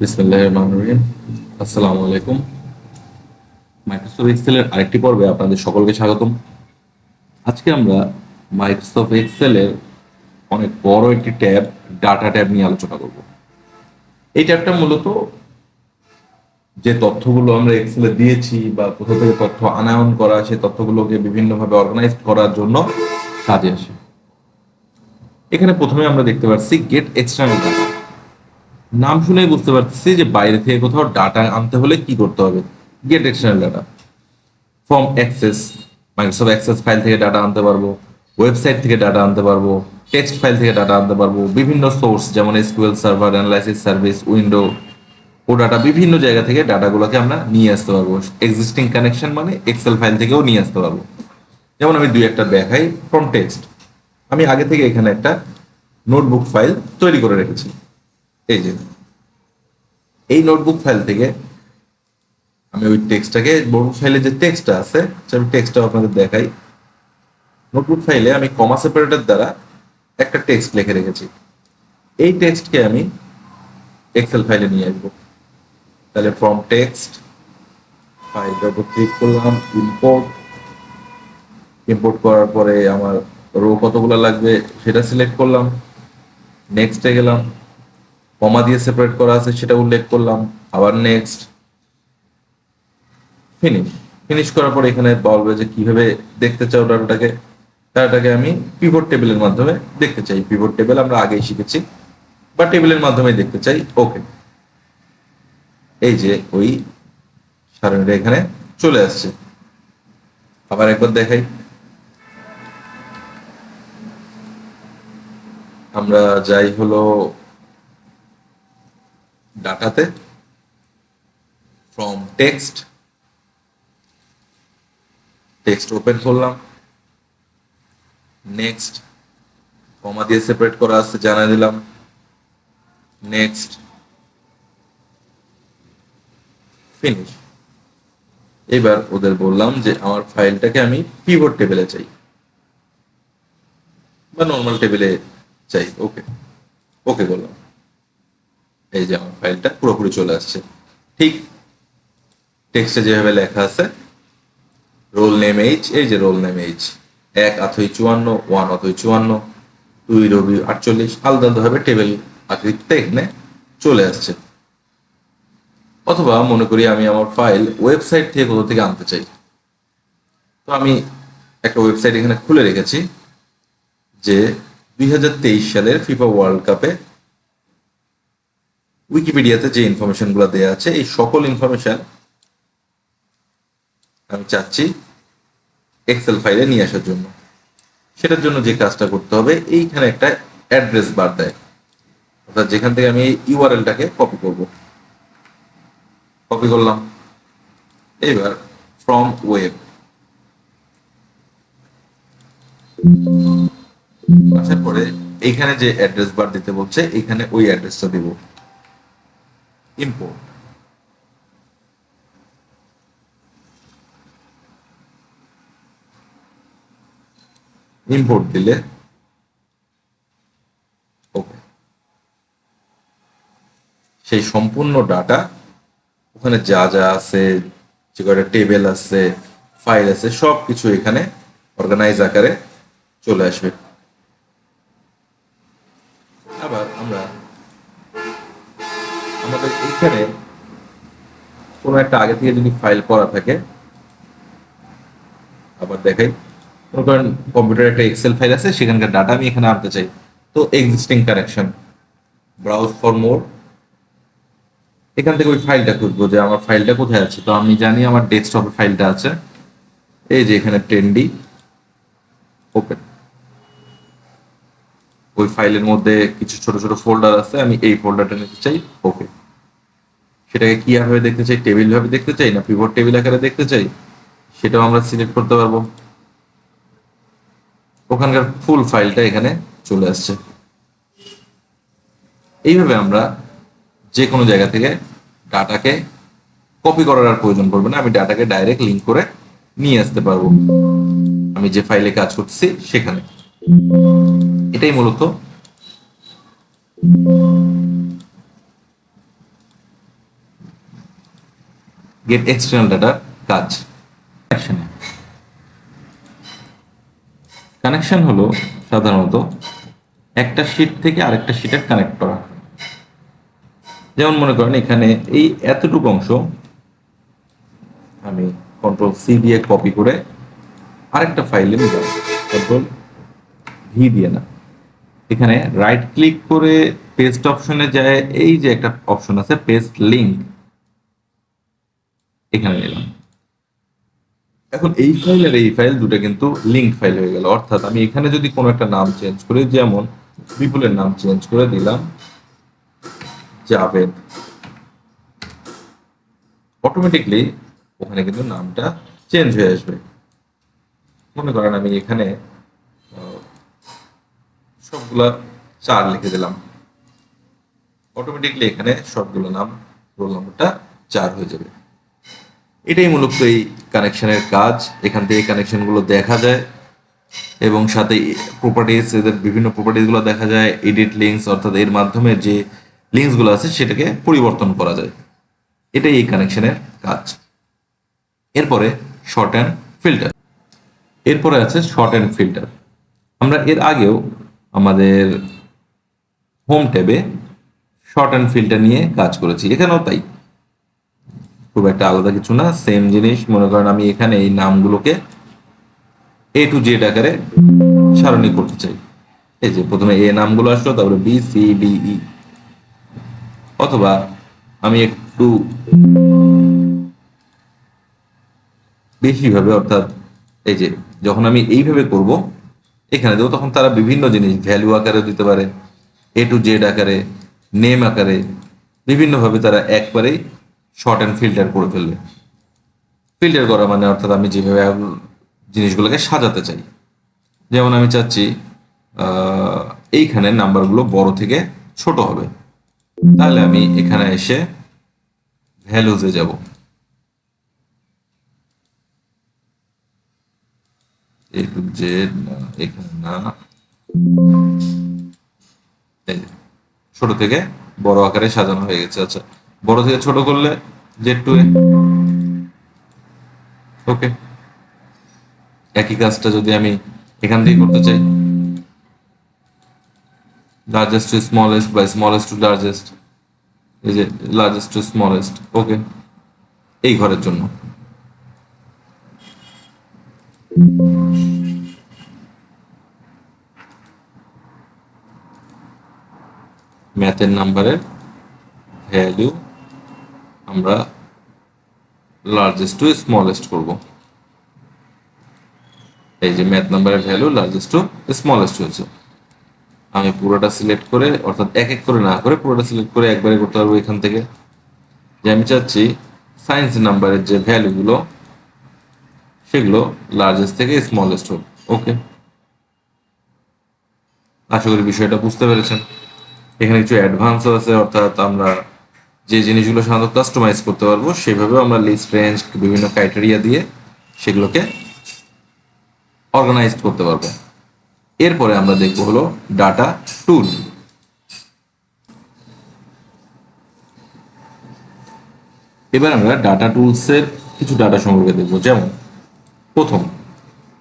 বিসমিল্লাহ রহমান রহিম আসসালামু আরেকটি পর্বে আপনাদের সকলকে স্বাগতম। আজকে আমরা মাইক্রোসফট এক্সেলের অনেক বড় একটি ট্যাব, ডাটা ট্যাব নিয়ে আলোচনা করব। এই ট্যাবটা মূলত যে তথ্যগুলো আমরা এক্সেলে দিয়েছি বা কোথা থেকে তথ্য আনায়ন করা, সেই তথ্যগুলোকে বিভিন্নভাবে অর্গানাইজ করার জন্য কাজে আসে। এখানে প্রথমে আমরা দেখতে পাচ্ছি গেট এক্সটার্নাল ডাটা নাম শুনেই বুঝতে পারতেছি যে বাইরে থেকে কোথাও ডাটা আনতে হলে কি করতে হবে। Get external data from access Microsoft access file থেকে ডাটা আনতে পারব ওয়েবসাইট থেকে ডাটা আনতে পারব টেক্সট ফাইল থেকে ডাটা আনতে পারব, বিভিন্ন সোর্স যেমন SQL server analysis service window ও ডাটা বিভিন্ন জায়গা থেকে ডাটাগুলোকে আমরা নিয়ে আসতে পারব। এক্সিস্টিং কানেকশন মানে এক্সেল ফাইল থেকেও নিয়ে আসতে পারব। যেমন আমি দুই একটা দেখাই ফ্রম টেক্সট আমি আগে থেকে এখানে একটা নোটবুক ফাইল তৈরি করে রেখেছি। এই যে, এই নোটবুক ফাইল থেকে আমি ওই টেক্সটটাকে নোটবুক ফাইলে যে টেক্সটটা আছে আমি টেক্সটটা আপনাদের দেখাই। নোটবুক ফাইলে আমি কমা সেপারেটর দ্বারা একটা টেক্সট লিখে রেখেছি। এই টেক্সটকে আমি এক্সেল ফাইলে নিয়ে আসব। তাহলে ফ্রম টেক্সট ফাইলটার উপর ক্লিক করলাম ইম্পোর্ট ইম্পোর্ট করার পরে আমার রো কতগুলো লাগবে সেটা সিলেক্ট করলাম। নেক্সটে গেলাম। কমা দিয়ে সেপারেট করা আছে, সেটা উল্লেখ করলাম। আবার নেক্সট ফিনিশ ফিনিশ করার পর এখানে বলবে যে কীভাবে দেখতে চাও ডাটাটাকে। ডাটাটাকে আমি পিভট টেবিলের মাধ্যমে দেখতে চাই। পিভট টেবিল আমরা আগেই শিখেছি, বা টেবিলের মাধ্যমে দেখতে চাই। ওকে এই যে ওই সারণীটা এখানে চলে আসছে। আবার একবার দেখাই। আমরা যাই হলো ডাটাতে ফ্রম টেক্সট টেক্সট ওপেন করলাম। নেক্সট কমা দিয়ে সেপারেট করা আছে জানা দিলাম। নেক্সট ফিনিশ এবার ওদের বললাম যে, আমার ফাইলটাকে আমি পিভট টেবিলে চাই। বা নর্মাল টেবিলে চাই ওকে ওকে বললাম। এই যে আমার ফাইলটা পুরোপুরি চলে আসছে। ঠিক টেক্সটে যেভাবে লেখা আছে রোল নেম এইচ এই যে রোল নেম এইচ এক আথই চুয়ান্ন ওয়ান অথই চুয়ান্ন, দুই রবি আটচল্লিশ, আলাদা আলাদাভাবে টেবিল আকৃতিতে এখানে চলে আসছে। অথবা মনে করি আমি আমার ফাইল ওয়েবসাইট থেকে কোথাও থেকে আনতে চাই। তো আমি একটা ওয়েবসাইট এখানে খুলে রেখেছি যে দুই হাজার তেইশ সালের ফিফা ওয়ার্ল্ড কাপে উইকিপিডিয়াতে যে ইনফরমেশনগুলো দেওয়া আছে, এই সকল ইনফরমেশন আমি চাচ্ছি এক্সেল ফাইলে নিয়ে আসার জন্য। সেটার জন্য যে কাজটা করতে হবে, এইখানে একটা অ্যাড্রেস বার দেয়। অর্থাৎ যেখান থেকে আমি এই ইউআরএলটাকে কপি করব। কপি করলাম। এবার ফ্রম ওয়েব আসার পরে এইখানে যে অ্যাড্রেস বার দিতে বলছে এখানে ওই অ্যাড্রেসটা দেব। ইম্পোর্ট ইম্পোর্ট দিলে ওকে সেই সম্পূর্ণ ডাটা ওখানে যা যা আছে, যে কয়টা টেবিল আছে ফাইল আছে সব কিছু এখানে অর্গানাইজ আকারে চলে আসবে। আবার আমরা আমাদের এখানে কোনো একটা আগে থেকে যদি ফাইল করা থাকে, আবার দেখাই। করেন কম্পিউটার একটা এক্সেল ফাইল আছে, সেখানকার ডাটা আমি এখানে আনতে চাই। তো existing connection browse for more এখান থেকে ওই ফাইলটা খুঁজবো যে আমার ফাইলটা কোথায় আছে। তো আমি জানি আমার ডেস্কটপে ফাইলটা আছে। এই যে এখানে টেন্ডি ওপেন ওই ফাইলের মধ্যে কিছু ছোট ছোট ফোল্ডার আছে, আমি এই ফোল্ডারটা নিতে চাই ওকে সেটাকে কি ভাবে দেখতে চাই? টেবিল ভাবে দেখতে চাই না পিভট টেবিল আকারে দেখতে চাই? সেটাও আমরা সিলেক্ট করতে পারব। ওখানকার ফুল ফাইলটা এখানে চলে আসছে। এইভাবে আমরা যে কোনো জায়গা থেকে ডাটাকে কপি করার আর প্রয়োজন পড়বে না। আমি ডাটাকে ডাইরেক্ট লিঙ্ক করে নিয়ে আসতে পারব। আমি যে ফাইলে কাজ করছি সেখানে। এটাই মূলত গেট এক্সটার্নাল ডাটার কাজ। কানেকশনে হলো সাধারণত একটা শিট থেকে আরেকটা শিটের কানেক্ট করা। যেমন মনে করেন এখানে এই এতটুকু অংশ আমি কন্ট্রোল সি দিয়ে কপি করে আরেকটা ফাইলে নিলাম কন্ট্রোল ভি দিয়ে না। এখানে রাইট ক্লিক করে পেস্ট অপশনে যায়, এই যে একটা অপশন আছে পেস্ট লিংক এখানে নিলাম। এখন এই ফাইল আর এই ফাইল দুটো কিন্তু লিঙ্ক ফাইল হয়ে গেল। অর্থাৎ আমি এখানে যদি কোনো একটা নাম চেঞ্জ করি, যেমন বিপুলের নাম চেঞ্জ করে দিলাম, জাভেদ। অটোমেটিকলি ওখানে কিন্তু নামটা চেঞ্জ হয়ে আসবে। মনে করেন আমি এখানে সবগুলা চার লিখে দিলাম। অটোমেটিকলি এখানে সবগুলো নাম রোল নাম্বারটা চার হয়ে যাবে। এটাই মূলত এই কানেকশনের কাজ। এখান থেকে কানেকশনগুলো দেখা যায় এবং সাথে প্রপার্টিজ এদের বিভিন্ন প্রপার্টিসগুলো দেখা যায়। এডিট লিঙ্কস অর্থাৎ এর মাধ্যমে যে লিঙ্কসগুলো আছে, সেটাকে পরিবর্তন করা যায়। এটাই এই কানেকশনের কাজ। এরপরে শর্ট অ্যান্ড ফিল্টার এরপরে আছে শর্ট অ্যান্ড ফিল্টার আমরা এর আগেও আমাদের হোম ট্যাবে শর্ট অ্যান্ড ফিল্টার নিয়ে কাজ করেছি। এখানেও তাই। খুব একটা আলাদা কিছু না সেম জিনিস। মনে করেন আমি এখানে এই নামগুলোকে এ টু জেড আকারে সারণী করতে চাই। এই যে প্রথমে এ নামগুলো আসলো, তারপরে বি সি ডি ই অথবা আমি একটু বেশিভাবে, অর্থাৎ এই যে যখন আমি এইভাবে করব, এখানে দেবো তখন তারা বিভিন্ন জিনিস ভ্যালু আকারে দিতে পারে এ টু জেড আকারে নেম আকারে, বিভিন্নভাবে তারা একবারেই শর্ট অ্যান্ড ফিল্টার করে ফেলবে। ফিল্টার করা মানে অর্থাৎ আমি যেভাবে জিনিসগুলোকে সাজাতে চাই। যেমন আমি চাচ্ছি এইখানে নাম্বারগুলো বড় থেকে ছোট হবে। তাহলে আমি এখানে এসে ভ্যালুজে যাব। এখানে ছোট থেকে বড় আকারে সাজানো হয়ে গেছে আচ্ছা। বড় থেকে ছোট করলে জেড টু এ। ওকে। একই কাজটা যদি আমি এখান থেকে করতে চাই। লার্জেস্ট টু স্মলেস্ট বা স্মলেস্ট টু লার্জেস্ট এই যে লার্জেস্ট টু স্মলেস্ট ওকে। এই ঘরের জন্য। ম্যাথের নাম্বারের ভ্যালু আমরা লার্জেস্ট টু স্মলেস্ট করব। এই যে ম্যাথ নাম্বারের ভ্যালু লার্জেস্ট টু স্মলেস্ট হয়েছে। আমি পুরোটা সিলেক্ট করে, অর্থাৎ এক এক করে না করে পুরোটা সিলেক্ট করে একবারে করতে পারব এখান থেকে। যে আমি চাচ্ছি সায়েন্স নাম্বারের যে ভ্যালুগুলো সেগুলো লার্জেস্ট থেকে স্মলেস্ট হোক। ওকে আশা করি বিষয়টা বুঝতে পেরেছেন। এখানে কিছু অ্যাডভান্সও আছে, অর্থাৎ আমরা যে জিনিসগুলো সাধারণত কাস্টমাইজ করতে পারব সেভাবে আমরা লিস্ট রেঞ্জ বিভিন্ন ক্রাইটেরিয়া দিয়ে সেগুলোকে অর্গানাইজড করতে পারব। এরপরে আমরা দেখব হলো ডাটা টুল এবার আমরা ডাটা টুলসের কিছু ডাটা সম্পর্কে দেখব। যেমন, প্রথম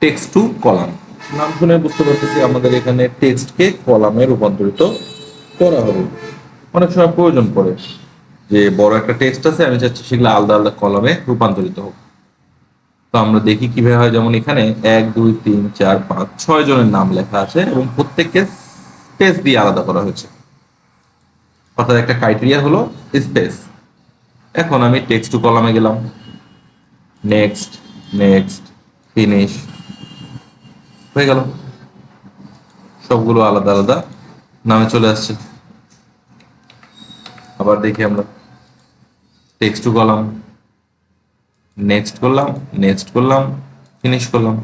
টেক্সট টু কলাম নাম শুনে বুঝতে পারতেছি আমাদের এখানে টেক্সটকে কলামে রূপান্তরিত করা হবে। অনেক সময় প্রয়োজন পড়ে। যে বড় একটা টেক্সট আছে, আমি চাচ্ছি সেগুলো আলাদা আলাদা কলামে রূপান্তরিত হোক। তো আমরা দেখি কীভাবে হয়, যেমন এখানে এক, দুই, তিন, চার, পাঁচ, ছয় জনের নাম লেখা আছে এবং প্রত্যেককে স্পেস দিয়ে আলাদা করা হয়েছে। অর্থাৎ একটা ক্রাইটেরিয়া হলো স্পেস এখন আমি টেক্সট টু কলামে গেলাম। নেক্সট নেক্সট ফিনিশ হয়ে গেল। সবগুলো আলাদা আলাদা নামে চলে আসছে। আবার দেখি আমরা। টেক্সট কলাম নেক্সট করলাম নেক্সট করলাম ফিনিশ করলাম।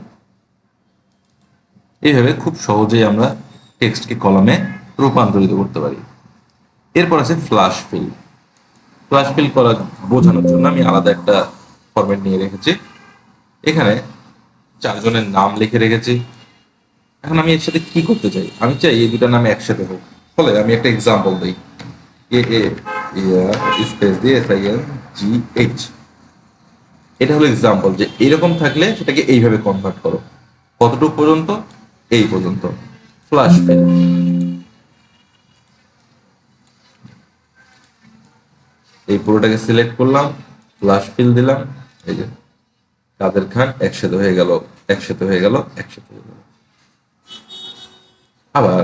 এইভাবে খুব সহজেই আমরা টেক্সটকে কলামে রূপান্তরিত করতে পারি। এরপর আছে ফ্লাশ ফিল ফ্লাশ ফিল করা বোঝানোর জন্য আমি আলাদা একটা ফরম্যাট নিয়ে রেখেছি। এখানে চারজনের নাম লিখে রেখেছি। এখন আমি এর সাথে কি করতে চাই? আমি চাই এই দুটো নাম একসাথে হোক। ফলে আমি একটা এক্সাম্পল দিই। এ এ স্পেস দিয়ে S I N G H এটা হলো এক্সাম্পল যে এরকম থাকলে সেটাকে এইভাবে কনভার্ট করো। কতটুকু পর্যন্ত? এই পর্যন্ত। ফিল এই পুরোটাকে সিলেক্ট করলাম ফ্লাশ ফিল দিলাম, এই যে কাদের খান একসাথে হয়ে গেল, একসাথে হয়ে গেল, একসাথে হয়ে গেল। আবার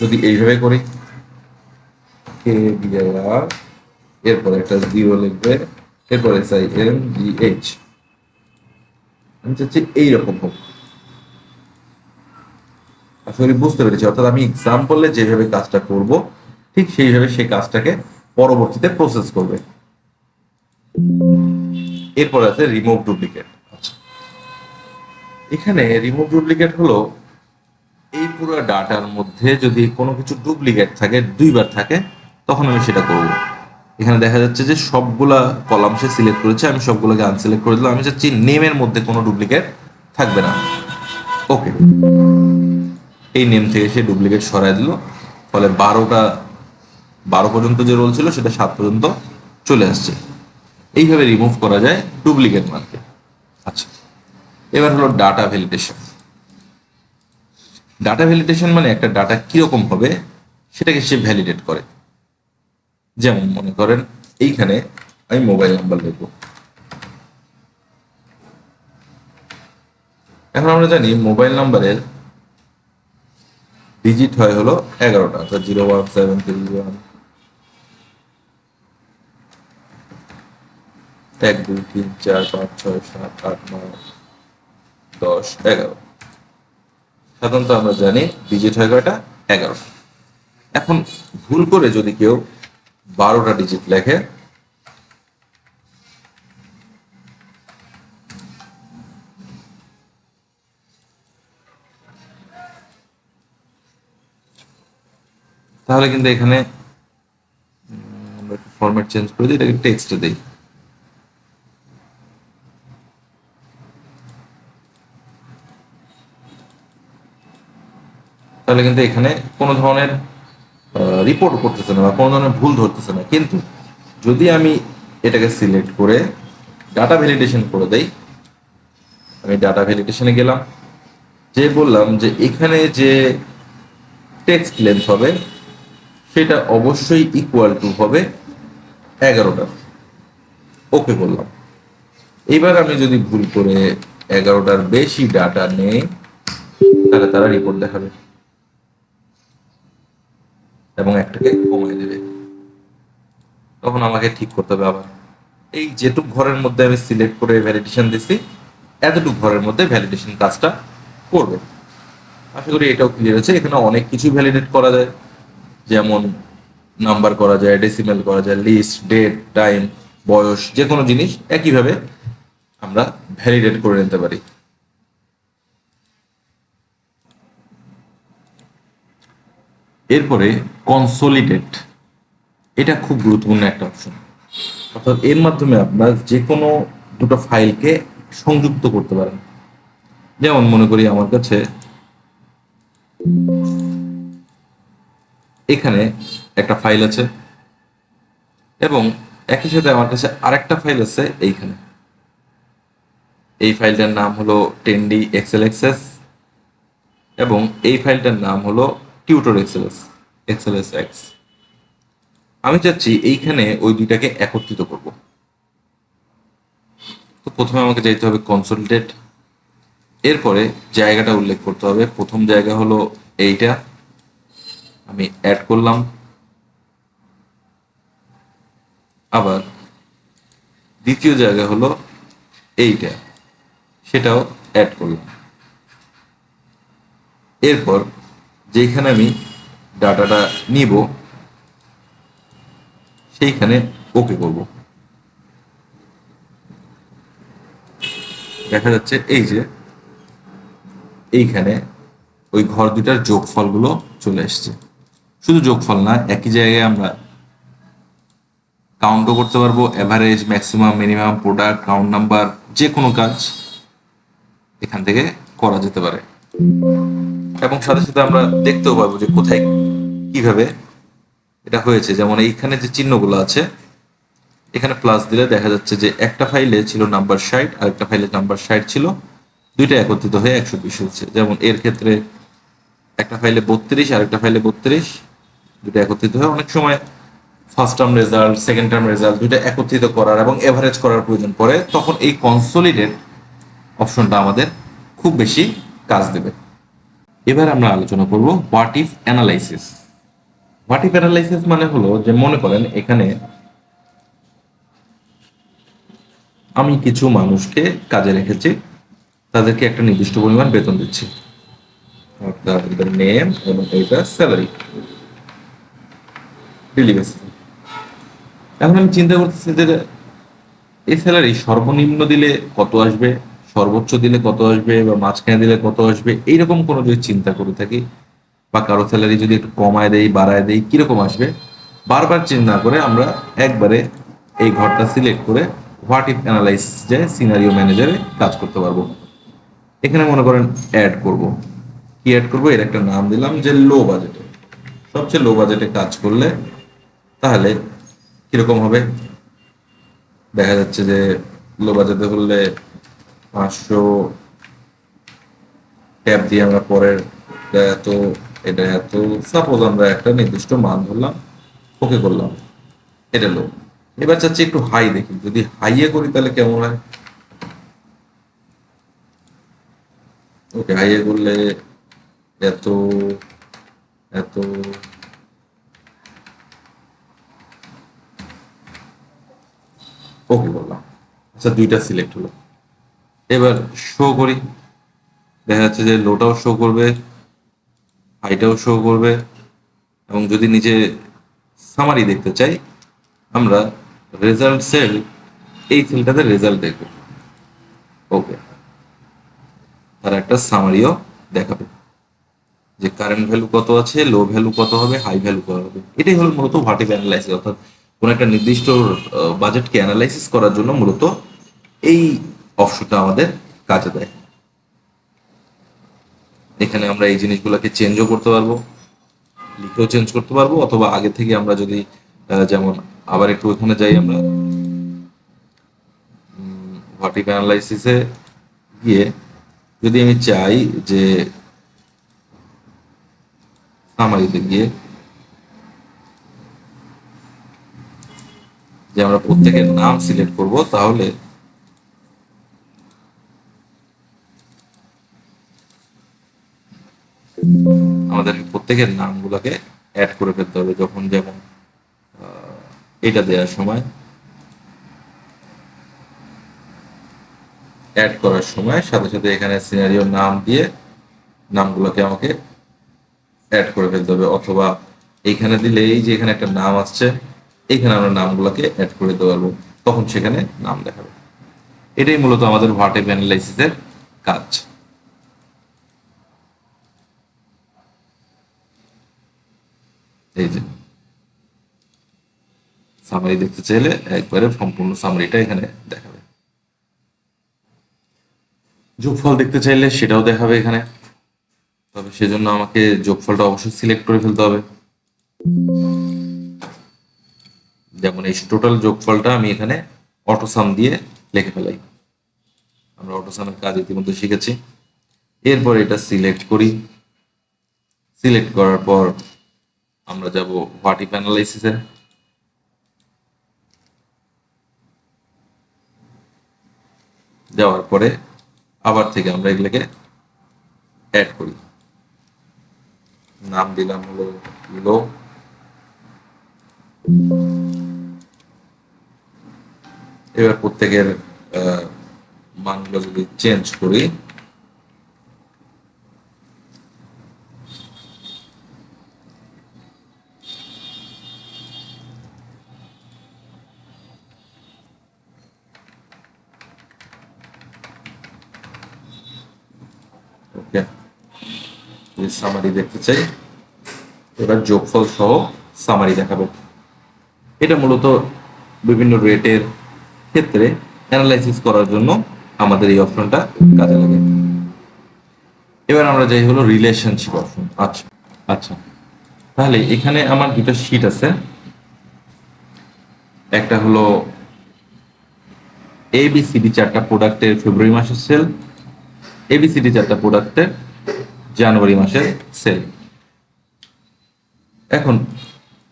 যদি এইভাবে করি কে ডিআইআর এরপরে একটা জিরো লিখবে, এরপরে সাই এম ডি এইচ আমি চাচ্ছি এইরকম হোক। আসলে বুঝতে পেরেছি। অর্থাৎ আমি এক্সাম্পলে যেভাবে কাজটা করব, ঠিক সেইভাবে সেই কাজটাকে পরবর্তীতে প্রসেস করবে। এরপরে আছে রিমুভ ডুপ্লিকেট আচ্ছা। এখানে রিমুভ ডুপ্লিকেট হলো এই পুরো ডাটার মধ্যে যদি কোনো কিছু ডুপ্লিকেট থাকে, দুইবার থাকে তখন আমি সেটা করব। এখানে দেখা যাচ্ছে যে সবগুলা কলাম সে সিলেক্ট করেছে, আমি সবগুলোকে আনসিলেক্ট করে দিলাম। আমি চাচ্ছি নেমের মধ্যে কোনো ডুপ্লিকেট থাকবে না। ওকে এই নেম থেকে সে ডুপ্লিকেট সরাই দিল। ফলে বারোটা, বারো পর্যন্ত যে রোল ছিল, সেটা সাত পর্যন্ত চলে আসছে। এইভাবে রিমুভ করা যায় ডুপ্লিকেট মার্কে আচ্ছা। এবার হলো ডাটা ভ্যালিডেশন ডাটা ভ্যালিডেশন মানে একটা ডাটা কীরকম হবে, সেটাকে সে ভ্যালিডেট করে। যেমন মনে করেন, এইখানে আমি মোবাইল নাম্বার লিখব। এখন আমরা জানি মোবাইল নাম্বারের ডিজিট হয় হলো এগারোটা, অর্থাৎ zero one seven three one এক দুই তিন চার পাঁচ ছয় সাত আট নয় দশ এগারো। সাধারণত আমরা জানি ডিজিট হয় কয়টা? এগারোটা। এখন ভুল করে যদি কেউ বারোটা ডিজিট লেখে। তাহলে কিন্তু এখানে ফরম্যাট চেঞ্জ করে দিই, এটাকে টেক্সটে দিই। তাহলে কিন্তু এখানে কোনো ধরনের রিপোর্ট করতেছে না বা কোনো ধরনের ভুল ধরতেছে না। কিন্তু যদি আমি এটাকে সিলেক্ট করে ডাটা ভ্যালিডেশন করে দেই, আমি ডাটা ভ্যালিডেশনে গেলাম, যে বললাম যে এখানে যে টেক্সট লেন্থ হবে, সেটা অবশ্যই ইকুয়াল টু হবে এগারোটা। ওকে বললাম। এইবার আমি যদি ভুল করে এগারোটার বেশি ডাটা নেই, তাহলে তারা রিপোর্ট দেখাবে। এবং একটাকে কমায় দেবে। তখন আমাকে ঠিক করতে হবে আবার। এই যেটুক ঘরের মধ্যে আমি সিলেক্ট করে ভ্যালিডেশন দিছি, এতটুক ঘরের মধ্যে ভ্যালিডেশন কাজটা করবে। আশা করি এটাও ক্লিয়ার আছে এখানে অনেক কিছু ভ্যালিডেট করা যায়। যেমন নাম্বার করা যায় ডেসিমেল করা যায় লিস্ট ডেট টাইম বয়স যে কোনো জিনিস একইভাবে আমরা ভ্যালিডেট করে নিতে পারি। এরপরে কনসোলিডেট এটা খুব গুরুত্বপূর্ণ একটা অপশন অর্থাৎ এর মাধ্যমে আপনার যে কোনো দুটো ফাইলকে সংযুক্ত করতে পারেন। যেমন মনে করি আমার কাছে এখানে একটা ফাইল আছে এবং একই সাথে আমার কাছে আরেকটা ফাইল আছে এইখানে। এই ফাইলটার নাম হলো টেন ডি এক্সেল এক্সেস এবং এই ফাইলটার নাম হলো টিউটর এক্সেলএস এক্সেলএস এক্স আমি চাচ্ছি এইখানে ওই দুইটাকে একত্রিত করব। তো প্রথমে আমাকে যাইতে হবে কনসোলিডেট এরপরে জায়গাটা উল্লেখ করতে হবে। প্রথম জায়গা হলো এইটা। আমি অ্যাড করলাম। আবার দ্বিতীয় জায়গা হলো এইটা, সেটাও অ্যাড করলাম। এরপর যেখানে আমি ডাটাটা নিব, সেইখানে ওকে করব। দেখা যাচ্ছে এই যে এইখানে ওই ঘর দুটার যোগফলগুলো চলে এসছে। শুধু যোগফল না, একই জায়গায় আমরা কাউন্টও করতে পারব average maximum minimum product count number যে কোনো কাজ এখান থেকে করা যেতে পারে। এবং সাথে সাথে আমরা দেখতেও পারব যে কোথায় কীভাবে এটা হয়েছে। যেমন এইখানে যে চিহ্নগুলো আছে, এখানে প্লাস দিলে দেখা যাচ্ছে যে একটা ফাইলে ছিল নাম্বার ষাট, আর একটা ফাইলে নাম্বার ষাট ছিল। দুইটা একত্রিত হয়ে একশো বিশ হচ্ছে যেমন এর ক্ষেত্রে একটা ফাইলে বত্রিশ আর একটা ফাইলে বত্রিশ দুটো একত্রিত হয়ে অনেক সময় first term result second term result দুটো একত্রিত করার এবং এভারেজ করার প্রয়োজন পড়ে, তখন এই কনসোলিডেট অপশনটা আমাদের খুব বেশি কাজ দেবে। এবার আমরা আলোচনা করব what if analysis what if analysis মানে হলো যে মনে করেন এখানে আমি কিছু মানুষকে কাজে রেখেছি, তাদেরকে একটা নির্দিষ্ট পরিমাণ বেতন দিচ্ছি। অর্থাৎ এটা নেম এবং এটা স্যালারি এখন আমি চিন্তা করতেছি যে এই স্যালারি সর্বনিম্ন দিলে কত আসবে? সর্বোচ্চ দিলে কত আসবে বা মাঝখানে দিলে কত আসবে, এইরকম কোনো যদি চিন্তা করে থাকি বা কারও স্যালারি যদি একটু কমায় দেই, বাড়ায় দেই, কীরকম আসবে? বারবার চিন্তা করে আমরা একবারে এই ঘরটা সিলেক্ট করে হোয়াট ইফ অ্যানালাইসিস যে সিনারিও ম্যানেজারে কাজ করতে পারব। এখানে মনে করেন অ্যাড করব। কি অ্যাড করব? এর একটা নাম দিলাম যে লো বাজেটে সবচেয়ে লো বাজেটে কাজ করলে তাহলে কীরকম হবে? দেখা যাচ্ছে যে লো বাজেটে হলে পাঁচশো ট্যাব দিয়ে আমরা পরের এত, এটা এত সাপোজ আমরা একটা নির্দিষ্ট মান ধরলাম ওকে করলাম, এটা লো এবার চাচ্ছি একটু হাই দেখি, যদি হাইয়ে করি তাহলে কেমন হয়? ওকে হাইয়ে করলে এত এত ওকে বললাম আচ্ছা দুইটা সিলেক্ট হলো। এবার শো করি। দেখা যাচ্ছে যে লোটাও শো করবে হাইটাও শো করবে এবং যদি নিচে সামারি দেখতে চাই, আমরা রেজাল্ট সেল এই সেলটাতে রেজাল্ট দেখব। ওকে তার একটা সামারিও দেখাবে। যে কারেন্ট ভ্যালু কত আছে লো ভ্যালু কত হবে হাই ভ্যালু কত হবে। এটাই হলো মূলত ভার্টিভ অ্যানালাইসিস অর্থাৎ কোনো একটা নির্দিষ্ট বাজেটকে অ্যানালাইসিস করার জন্য মূলত এই অপশনটা আমাদের কাজে দেয়। এখানে আমরা এই জিনিসগুলোকে চেঞ্জও করতে পারব লিখেও চেঞ্জ করতে পারব, অথবা আগে থেকে আমরা যদি যেমন আবার একটু ওখানে যাই আমরা ভার্টিভ অ্যানালাইসিসে গিয়ে যদি আমি চাই যে সামারিতে গিয়ে যে আমরা প্রত্যেকের নাম সিলেক্ট করব, তাহলে আমাদের প্রত্যেকের নামগুলোকে অ্যাড করে ফেলতে হবে যখন যেমন এটা দেওয়ার সময় অ্যাড করার সময় সাথে সাথে এখানে সিনারিওর নাম দিয়ে নামগুলোকে আমাকে অ্যাড করে ফেলতে হবে। অথবা এইখানে দিলে এই যে এখানে একটা নাম আসছে, এখানে আমরা নামগুলোকে অ্যাড করে দিতে পারব। তখন সেখানে নাম দেখাবে। এটাই মূলত আমাদের হোয়াটএপ অ্যানালাইসিসের কাজ। এই যে সামারি দেখতে চাইলে একবারে সম্পূর্ণ সামারিটা এখানে দেখাবে। যোগফল দেখতে চাইলে সেটাও দেখাবে এখানে। তবে সেজন্য আমাকে যোগফলটা অবশ্যই সিলেক্ট করে ফেলতে হবে। যেমন এই টোটাল যোগফলটা আমি এখানে অটোসাম দিয়ে লিখে ফেলাই। আমরা অটোসামের কাজ ইতিমধ্যে শিখেছি। এরপর এটা সিলেক্ট করি। সিলেক্ট করার পর আমরা যাব হোয়াট ইফ অ্যানালাইসিসে যাওয়ার পরে আবার থেকে আমরা এগুলোকে অ্যাড করি। নাম দিলাম হলো লো এবার প্রত্যেকের মানগুলো যদি চেঞ্জ করি ওকে সামারি দেখতে চাই, এবার যোগফল সহ সামারি দেখাবো। এটা মূলত বিভিন্ন রেটের ক্ষেত্রে অ্যানালাইসিস করার জন্য আমাদের এই অপশনটা কাজে লাগে। এবার আমরা যাই হলো রিলেশনশিপ অপশন আচ্ছা আচ্ছা। তাহলে এখানে আমার দুটো শিট আছে। একটা হলো এবিসিডি চারটা প্রোডাক্টের ফেব্রুয়ারি মাসের সেল এবিসিডি চারটা প্রোডাক্টের জানুয়ারি মাসের সেল। এখন,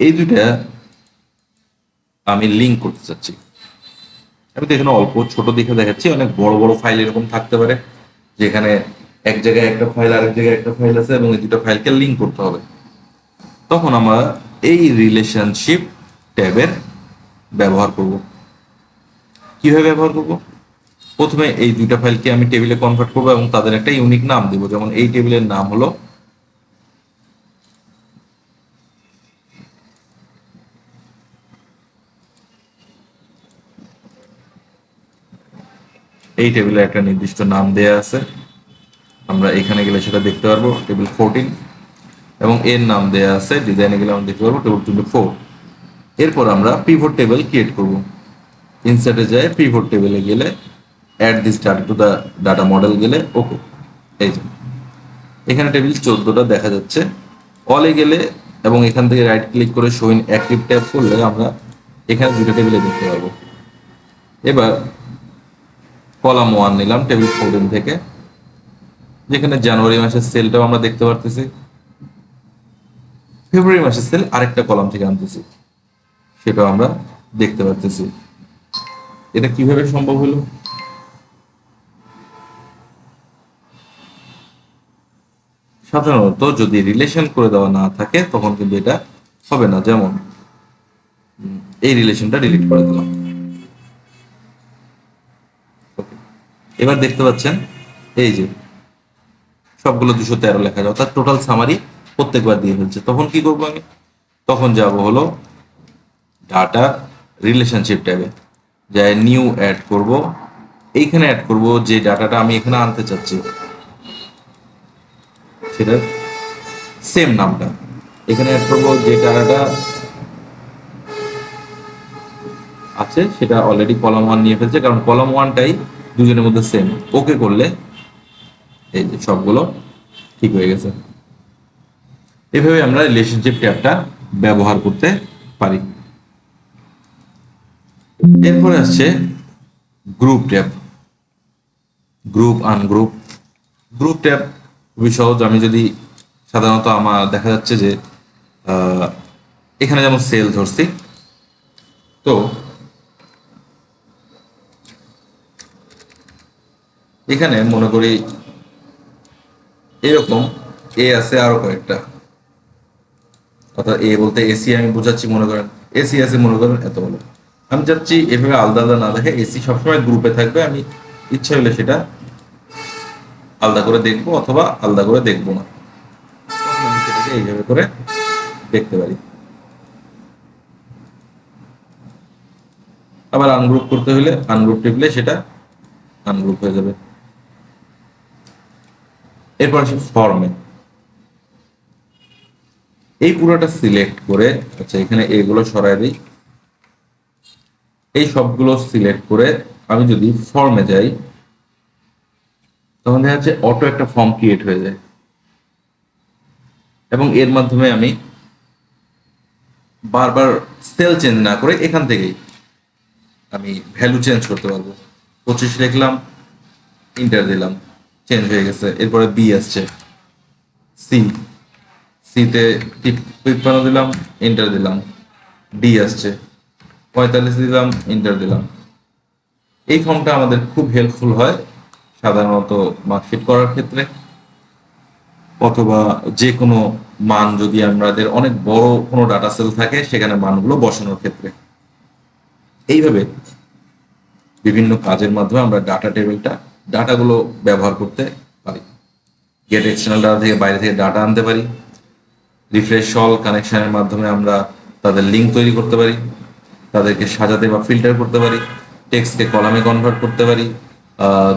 এই দুইটা আমি লিঙ্ক করতে চাচ্ছি। আমি তো এখানে অল্প ছোট দেখে দেখাচ্ছি, অনেক বড় বড় ফাইল এরকম থাকতে পারে, যেখানে এক জায়গায় একটা ফাইল আরেক জায়গায় একটা ফাইল আছে এবং এই দুটো ফাইলকে লিঙ্ক করতে হবে। তখন আমরা এই রিলেশনশিপ ট্যাবের ব্যবহার করব। কীভাবে ব্যবহার করব? প্রথমে এই দুইটা ফাইলকে আমি টেবিলে কনভার্ট করব এবং তাদের একটা ইউনিক নাম দিব। যেমন এই টেবিলের নাম হলো এই টেবিলে একটা নির্দিষ্ট নাম দেয়া আছে। আমরা এখানে গেলে সেটা দেখতে পারব টেবিল ফোরটিন এবং এর নাম দেয়া আছে ডিজাইনে গেলে আমরা দেখতে পারব টেবিল টোয়েন্টি ফোর এরপর আমরা পিভট টেবিল ক্রিয়েট করব। ইনসার্টে যায় পিভট টেবিলে গেলে add this data to the data model গেলে ওকে এই যে, এখানে টেবিল চোদ্দটা দেখা যাচ্ছে। অলে গেলে এবং এখান থেকে রাইট ক্লিক করে শোইন অ্যাক্টিভ ট্যাব করলে আমরা এখানে দুটো টেবিলে দেখতে পারব এবার কলাম ওয়ান নিলাম টেবিল ফোরটিন থেকে। যেখানে জানুয়ারি মাসের সেলটাও আমরা দেখতে পারতেছি। ফেব্রুয়ারি মাসের সেল আরেকটা কলাম থেকে আনতেছি, সেটাও আমরা দেখতে পারতেছি। এটা কীভাবে সম্ভব হলো? সাধারণত যদি রিলেশন করে দেওয়া না থাকে, তখন কিন্তু এটা হবে না। যেমন এই রিলেশনটা ডিলিট করে দিলাম। এবার দেখতে পাচ্ছেন, এই যে সবগুলো দুশো তেরো লেখা যায়, অর্থাৎ টোটাল সামারি প্রত্যেকবার দিয়ে ফেলছে। তখন কি করব আমি? তখন যাব হলো ডাটা রিলেশনশিপ ট্যাবে। যাই নিউ অ্যাড করব। এইখানে অ্যাড করব যে ডাটাটা আমি এখানে আনতে চাচ্ছি। সেটা সেম নামটা। এখানে অ্যাড করব যে ডাটাটা আছে, সেটা অলরেডি কলাম ওয়ান নিয়ে ফেলছে, কারণ কলাম ওয়ানটাই দুজনের মধ্যে সেম ওকে করলে এই যে সবগুলো ঠিক হয়ে গেছে। এভাবে আমরা রিলেশনশিপ ট্যাবটা ব্যবহার করতে পারি। এরপরে আসছে group tab group ungroup group tab খুবই সহজ। আমি যদি সাধারণত আমার দেখা যাচ্ছে যে এখানে যেমন সেল ধরছি, তো এখানে মনে করি এরকম এ আছে আরও কয়েকটা। অর্থাৎ এ বলতে এসি আমি বোঝাচ্ছি মনে করেন। এসি আছে মনে করেন এত বলে আমি চাচ্ছি এভাবে আলাদা আলাদা না দেখে এসি সবসময় গ্রুপে থাকবে। আমি ইচ্ছা হলে সেটা আলাদা করে দেখব অথবা আলাদা করে দেখব না। এইভাবে করে দেখতে পারি। আবার আনগ্রুপ করতে হলে আনগ্রুপ টিপলে সেটা আনগ্রুপ হয়ে যাবে। এরপর আসি ফর্মে এই পুরোটা সিলেক্ট করে আচ্ছা এখানে এগুলো সরাই দিই। এই সবগুলো সিলেক্ট করে আমি যদি ফর্মে যাই তখন দেখা যাচ্ছে অটো একটা ফর্ম ক্রিয়েট হয়ে যায়। এবং এর মাধ্যমে আমি বারবার সেল চেঞ্জ না করে এখান থেকেই আমি ভ্যালু চেঞ্জ করতে পারব। পঁচিশ লিখলাম ইন্টার দিলাম চেঞ্জ হয়ে গেছে। এরপরে বি আসছে। সি সিতে তিপ্পান্ন দিলাম ইন্টার দিলাম। ডি আসছে। পঁয়তাল্লিশ দিলাম ইন্টার দিলাম। এই ফর্মটা আমাদের খুব হেল্পফুল হয়। সাধারণত মার্কশিট করার ক্ষেত্রে, অথবা যে কোনো মান যদি আমাদের অনেক বড় কোনো ডাটা সেল থাকে, সেখানে মানগুলো বসানোর ক্ষেত্রে। এইভাবে বিভিন্ন কাজের মাধ্যমে আমরা ডাটা টেবিলটা ডাটাগুলো ব্যবহার করতে পারি। গেট এক্সটার্নাল ডাটা থেকে বাইরে থেকে ডাটা আনতে পারি। রিফ্রেশ অল কানেকশনের মাধ্যমে আমরা তাদের লিঙ্ক তৈরি করতে পারি। তাদেরকে সাজাতে বা ফিল্টার করতে পারি। টেক্সটকে কলামে কনভার্ট করতে পারি।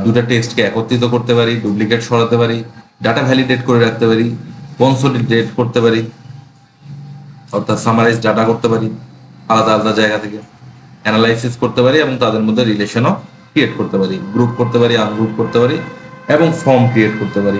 দুটো টেক্সটকে একত্রিত করতে পারি ডুপ্লিকেট সরাতে পারি ডাটা ভ্যালিডেট করে রাখতে পারি কনসোলিডেট করতে পারি, অর্থাৎ সামারাইজ ডাটা করতে পারি, আলাদা আলাদা জায়গা থেকে অ্যানালাইসিস করতে পারি এবং তাদের মধ্যে রিলেশনও ক্রিয়েট করতে পারি গ্রুপ করতে পারি আনগ্রুপ করতে পারি এবং ফর্ম ক্রিয়েট করতে পারি।